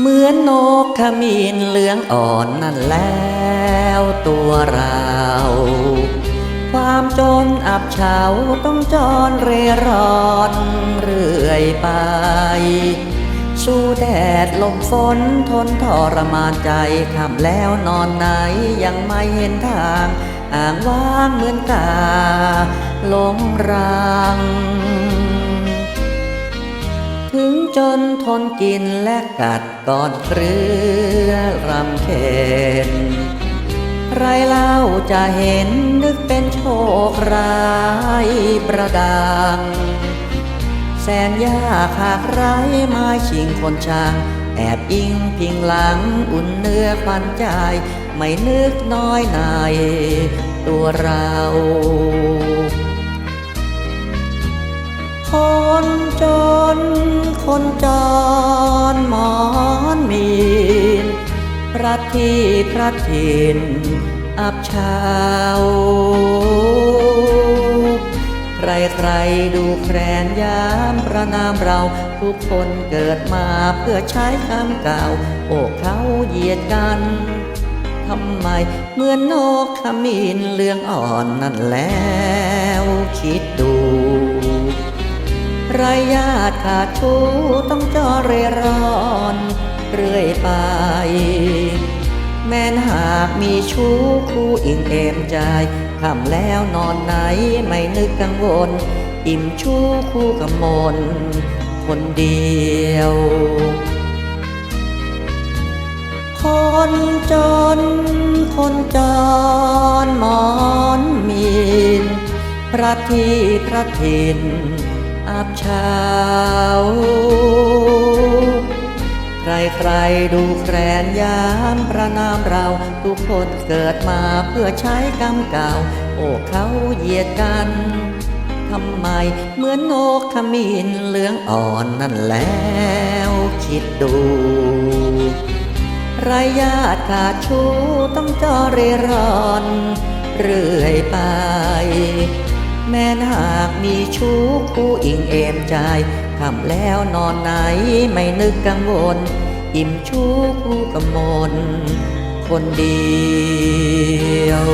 เหมือนนกขมิ้นเหลืองอ่อนนั่นแล้วตัวเรา ความจนอับเฉาต้องจรเร่ร่อนเรื่อยไป สู้แดดลมฝนทนทรมานใจคำแล้วนอนไหนยังไม่เห็นทาง อ่างว่างเหมือนกาหลงรัง ถึงจนทนกินและกัดกอนเรือรำเค็นใครเล่าจะเห็นนึกเป็นโชคร้ายประดัง แสนยากหากไรม้ชิงคนช่าง แอบอิงพิงหลังอุ่นเนื้อควันใจ ไม่นึกน้อยในตัวเราคน คนจรหมอนมีนพระที่พระถิ่นอับเชาวใครใครๆดูแครนยามประนามเรา ทุกคนเกิดมาเพื่อใช้คำเก่าโอ้เขาเหยียดกันทำไมเหมือนนกขมิ้นเหลืองอ่อนนั่นแล้ว คิดดู ไรญาติขาดชู้ต้องจอเรร่อน เรื่อยไป แม้นหากมีชู้คู่อิ่งเอมใจคำแล้วนอนไหนไม่นึกกังวล อิ่มชู้คู่กับมนคนเดียว คนจน คนจรหมอนมีนพระที่พระถิ่น อับเฉาใครใครดูแครนยามประนามเรา ทุกคนเกิดมาเพื่อใช้กรรมเก่า โอ้เขาเหยียดกันทำไมเหมือนนกขมิ้นเหลืองอ่อนนั่นแล้วคิดดูไรญาติขาดชู้ต้องจอเรร่อน เรื่อยไป แม้นหากมีชู้คู่อิงเอมใจทำแล้วนอนไหนไม่นึกกังวล อิ่มชู้คู่กำมลคนเดียว